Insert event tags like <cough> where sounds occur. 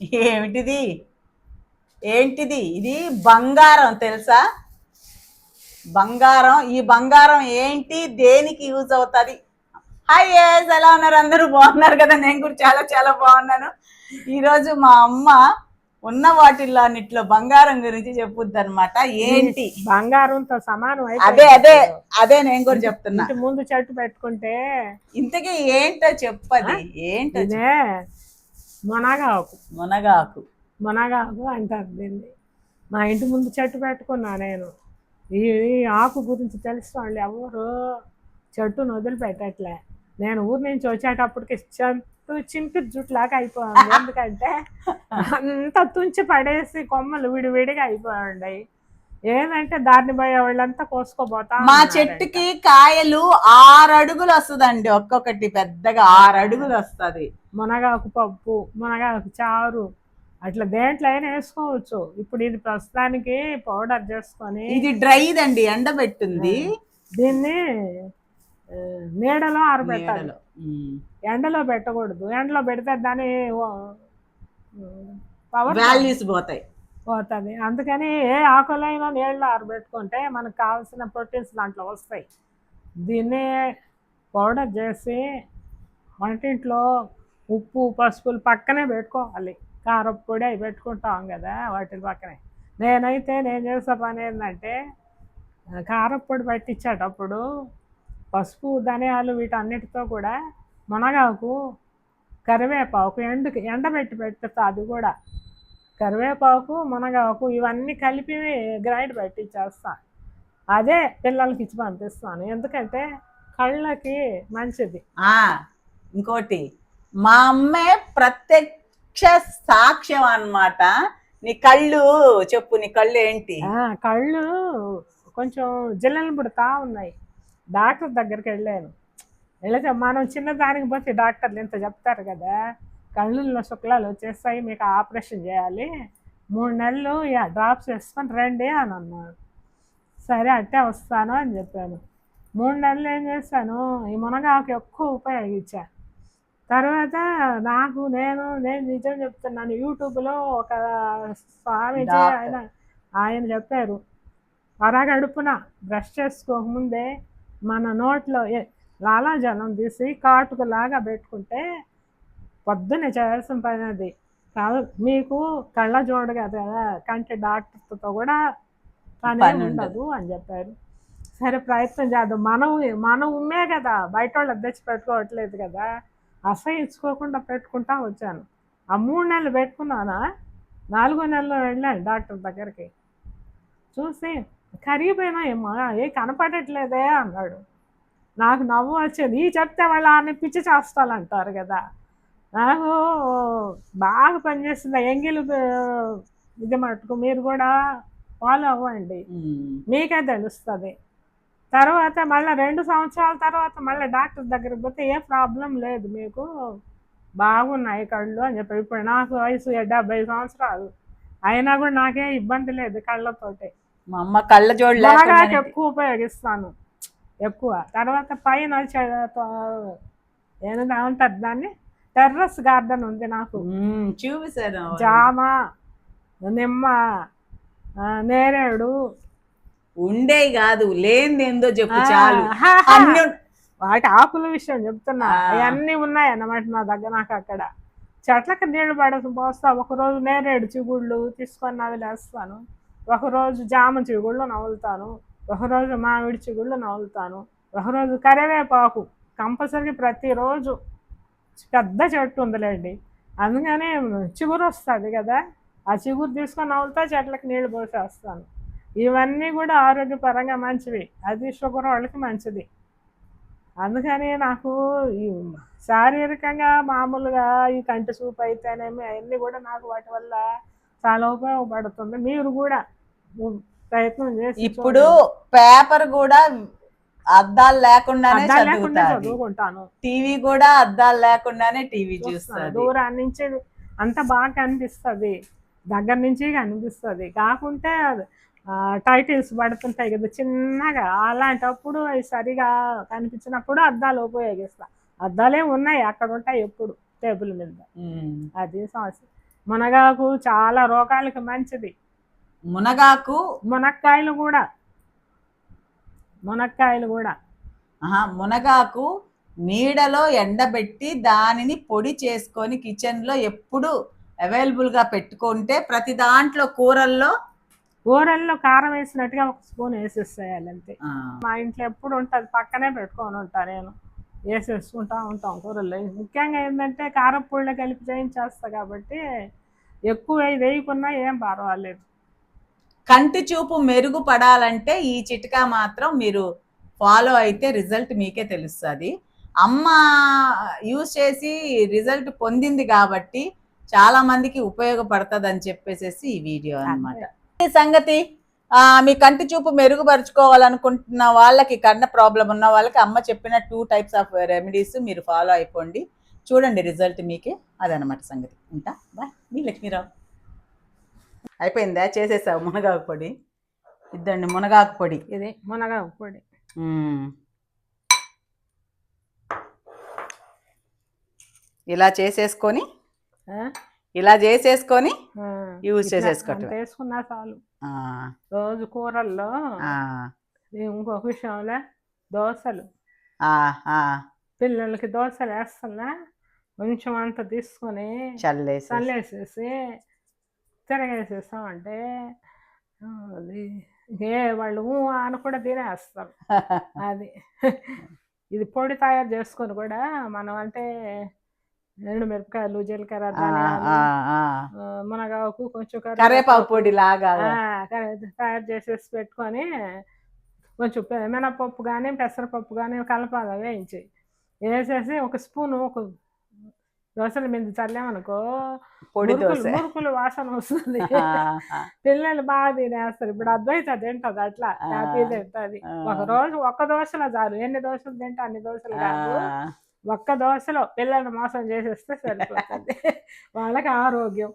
ఏమిటిది? ఏంటిది? ఇది బంగారం తెలుసా? బంగారం. ఈ బంగారం ఏంటి? దేనికి యూజ్ అవుతుంది? హాయ్ ఎస్ ఎలా ఉన్నారు? అందరూ బాగున్నారు కదా? నేను కూడా చాలా చాలా బాగున్నాను. ఈరోజు మా అమ్మ ఉన్న వాటిల్లో అన్నిట్లో బంగారం గురించి చెప్పుద్ది అనమాట ఏంటి బంగారంతో సమానం అదే అదే. అదే నేను కూడా చెప్తున్నా. ముందు చెట్టు పెట్టుకుంటే ఇంతకీ ఏంటో చెప్పది? ఏంటో మునగాకు. మునగాకు. మునగాకు అంటారు దీన్ని. మా ఇంటి ముందు చెట్టు పెట్టుకున్నా నేను. ఈ ఆకు గురించి తెలిసిన వాళ్ళు ఎవరు చెట్టును వదిలిపెట్టట్లే. నేను ఊరి నుంచి వచ్చేటప్పటికి చెట్టు చింపి జుట్లాగా అయిపోయింది. ఎందుకంటే అంత తుంచి పడేసి కొమ్మలు విడివిడిగా అయిపోయి ఏంటంటే దారిని పోయే వాళ్ళంతా కోసుకోపోతా మా. చెట్టుకి కాయలు ఆరు అడుగులు వస్తుందండి. ఒక్కొక్కటి పెద్దగా ఆరు అడుగులు వస్తది. మునగాకు పప్పు మునగాకు చారు అట్లా దేంట్లో అయినా వేసుకోవచ్చు. ఇప్పుడు ఇది ప్రస్తుతానికి పౌడర్ చేసుకొని ఇది డ్రైదండి ఎండబెట్టింది. దీన్ని నీడలో ఆరబెట్టాలి. ఎండలో పెట్టకూడదు. ఎండలో పెడితే దాని పవర్ వాల్యూస్ పోతాయి. పోతుంది. అందుకని ఏ ఆకులైనా నీళ్ళలో ఆరబెట్టుకుంటే మనకు కావాల్సిన ప్రోటీన్స్ దాంట్లో వస్తాయి. దీన్ని పౌడర్ చేసి వంటింట్లో ఉప్పు పసుపులు పక్కనే పెట్టుకోవాలి. కారపు అవి పెట్టుకుంటాం కదా వాటి పక్కనే. నేనైతే నేను చేసే పని ఏంటంటే కారప్పొడి పట్టించేటప్పుడు పసుపు ధనియాలు వీటన్నిటితో కూడా మునగాకు కరివేపాకు ఎండుకి ఎండబెట్టి పెట్టుతా అది కూడా. కరివేపాకు మునగాకు ఇవన్నీ కలిపి గ్రైండ్ పెట్టించేస్తా అదే పిల్లలకి ఇచ్చి పంపిస్తాను. ఎందుకంటే కళ్ళకి మంచిది. ఇంకోటి మా అమ్మే ప్రత్యక్ష సాక్ష్యం అన్నమాట. నీ కళ్ళు చెప్పు నీ కళ్ళు ఏంటి? కళ్ళు కొంచెం జిల్లలు పుడతా ఉన్నాయి. డాక్టర్ దగ్గరికి వెళ్ళాను. వెళితే మనం చిన్నదానికి పోతే డాక్టర్లు ఇంత చెప్తారు కదా? కళ్ళుల్లో శుక్లాలు వచ్చేస్తాయి మీకు ఆపరేషన్ చేయాలి. మూడు నెలలు డ్రాప్స్ వేసుకొని రండి అని అన్నాడు. సరే అట్టే వస్తాను అని చెప్పాను. మూడు నెలలు ఏం చేశాను? ఈ మునగాకు ఎక్కువ ఉపయోగించాను తర్వాత నాకు నేను నేను నిజం చెప్తున్నాను. యూట్యూబ్లో ఒక డాక్టర్. ఆయన ఆయన చెప్పారు అరగడుపున బ్రష్ చేసుకోకముందే మన నోట్లో లాలాజలం తీసి కాటుకలాగా పెట్టుకుంటే పొద్దున్నే చేయాల్సిన పని అది. కాదు మీకు కళ్ళ జోడు కదా కంటి డాక్టర్తో కూడా పని పని ఉండదు. అని చెప్పారు. సరే ప్రయత్నం చేద్దాం. మనం మనం ఉమ్మే కదా. బయట వాళ్ళు తెచ్చి పెట్టుకోవట్లేదు కదా. అసహించుకోకుండా పెట్టుకుంటా వచ్చాను. ఆ మూడు నెలలు పెట్టుకున్నానా? నాలుగో నెలలో వెళ్ళాను డాక్టర్ దగ్గరికి. చూసి కరిగిపోయినాయేమ్మా ఏ కనపడట్లేదే అన్నాడు. నాకు నవ్వు వచ్చేది ఈ చెప్తే వాళ్ళు ఆమె పిచ్చి చేస్తాలు అంటారు కదా. నాకు బాగా పనిచేస్తుంది ఎంగిల్ ఇది మటుకు మీరు కూడా ఫాలో అవ్వండి. మీకే తెలుస్తుంది. తర్వాత మళ్ళీ రెండు సంవత్సరాల తర్వాత మళ్ళీ డాక్టర్ దగ్గరికి పోతే ఏ ప్రాబ్లం లేదు మీకు. బాగున్నాయి కళ్ళు అని చెప్పి ఇప్పుడు నాకు వయసు డెబ్బై సంవత్సరాలు. అయినా కూడా నాకే ఇబ్బంది లేదు కళ్ళతోటి. మా అమ్మ కళ్ళ జోడు ఎక్కువ ఉపయోగిస్తాను. ఎక్కువ. తర్వాత పైన చె- త- ఏదో అంటారు దాన్ని? టెర్రస్ గార్డెన్ ఉంది నాకు. చూపిస్తాను. జామ నిమ్మ ఆ, నేరేడు ఉండే కాదు లేనిది ఏందో చెప్పు చాలు. అన్ని వాటి ఆకుల విషయం చెప్తున్నా. అవన్నీ ఉన్నాయి అన్నమాట నా దగ్గర నాకు అక్కడ. చెట్లకు నీళ్ళు పడక పోస్తా ఒకరోజు నేరేడు చిగుళ్ళు తీసుకొని నవిలేస్తాను ఒకరోజు జామ చిగుళ్ళు నవ్వులుతాను ఒకరోజు మామిడి చిగుళ్ళు నవ్వులుతాను ఒకరోజు కరివేపాకు కంపల్సరీ ప్రతిరోజు పెద్ద చెట్టు ఉందిలేండి. అందుకనే చిగురు వస్తుంది కదా. ఆ చిగురు తీసుకొని నవ్వులుతా చెట్లకు నీళ్ళు పోసేస్తాను. ఇవన్నీ కూడా ఆరోగ్యపరంగా మంచివి. అది షుగర్ వాళ్ళకి మంచిది. అందుకని నాకు శారీరకంగా మామూలుగా ఈ కంటి చూపు అయితేనేమి అవన్నీ కూడా నాకు వాటి వల్ల చాలా ఉపయోగపడుతుంది. మీరు కూడా ప్రయత్నం చేసి ఇప్పుడు పేపర్ కూడా అద్దాలు లేకుండానే చదువుకుంటాను. టీవీ కూడా అద్దాలు లేకుండానే టీవీ చూస్తాను. చూస్తుంది. దూరం నుంచి అంత బాగా కనిపిస్తుంది. దగ్గర నుంచి కనిపిస్తుంది. కాకుంటే టైటిల్స్ పడుతుంటాయి కదా చిన్నగా. అలాంటప్పుడు అవి సరిగా కనిపించినప్పుడు అద్దాలు ఉపయోగిస్తా. అద్దాలే ఉన్నాయి అక్కడ ఉంటాయి ఎప్పుడు టేబుల్ మీద. అది సమస్య. మునగాకు చాలా రోగాలకు మంచిది. మునగాకు? మునక్కాయలు కూడా. మునక్కాయలు కూడా. మునగాకు నీడలో ఎండబెట్టి దానిని పొడి చేసుకొని కిచెన్లో ఎప్పుడు అవైలబుల్గా పెట్టుకుంటే ప్రతి దాంట్లో కూరల్లో కూరల్లో కారం వేసినట్టుగా ఒక స్పూన్ వేసేసేయాలి అంతే. మా ఇంట్లో ఎప్పుడు ఉంటుంది పక్కనే పెట్టుకొని ఉంటా నేను. వేసేసుకుంటా ఉంటాం కూరల్లో. ముఖ్యంగా ఏంటంటే కారం పుల్ల కలిపి చేయించేస్తా కాబట్టి ఎక్కువ వేయి- వేయకున్నా ఏం పర్వాలేదు. కంటి చూపు మెరుగుపడాలంటే ఈ చిట్కా మాత్రం మీరు ఫాలో అయితే రిజల్ట్ మీకే తెలుస్తుంది. అమ్మ యూజ్ చేసి రిజల్ట్ పొందింది కాబట్టి చాలా మందికి ఉపయోగపడుతుంది అని చెప్పేసి ఈ వీడియో అన్నమాట. ఈ సంగతి ఆ, మీ కంటి చూపు మెరుగుపరుచుకోవాలనుకుంటున్న వాళ్ళకి కన్న ప్రాబ్లం ఉన్న వాళ్ళకి అమ్మ చెప్పిన టూ టైప్స్ ఆఫ్ రెమెడీస్ మీరు ఫాలో అయిపోండి. చూడండి రిజల్ట్ మీకే. అదనమాట సంగతి. ఉంటా? బాయ్. మీ లక్ష్మీరావు. అయిపోయిందా? చేసేసావు మునగాకు పొడి. ఇద్దండి మునగాకు పొడి. ఇది మునగా పొడి. ఇలా చేసేసుకొని? ఇలా చేసేసుకొని. యూజ్ చేసేసుకోవటం వేసుకున్నా చాలు రోజు కూరల్లో ఇంకొక విషయంలో దోశలు. పిల్లలకి దోశలు వేస్తున్నా కొంచెం అంత తీసుకొని చల్లేసి చల్లేసేసి తిరగేసేస్తామంటే అది ఏ వాళ్ళు అని కూడా తినేస్తారు. <laughs> అది. ఇది పొడి తయారు చేసుకొని కూడా మనం అంటే ఎండు మిరపకాయలు జీలకర్ర మునగాకు కొంచెం కరేపాకు పొడి లాగా తయారు చేసేసి పెట్టుకొని కొంచెం మినపప్పు కానీ పెసరపప్పు కానీ కలపాగా వేయించి. వేసేసి ఒక స్పూను ఒక దోశల మీద చల్లామనుకో పొడి మురుకులు దోశ మురుకులు వాసన వస్తుంది. పిల్లలు బాగా తినేస్తారు. ఇప్పుడు అద్వైత తింటది అట్లా. హ్యాపీ తింటది. ఒక రోజు ఒక్క దోశలో చాలు. ఎన్ని దోశలు తింటే అన్ని దోశలు కాదు. ఒక్క దోశలో పిల్లల్ని మోసం చేసేస్తే సరిపోతుంది. <laughs> వాళ్ళకి ఆరోగ్యం.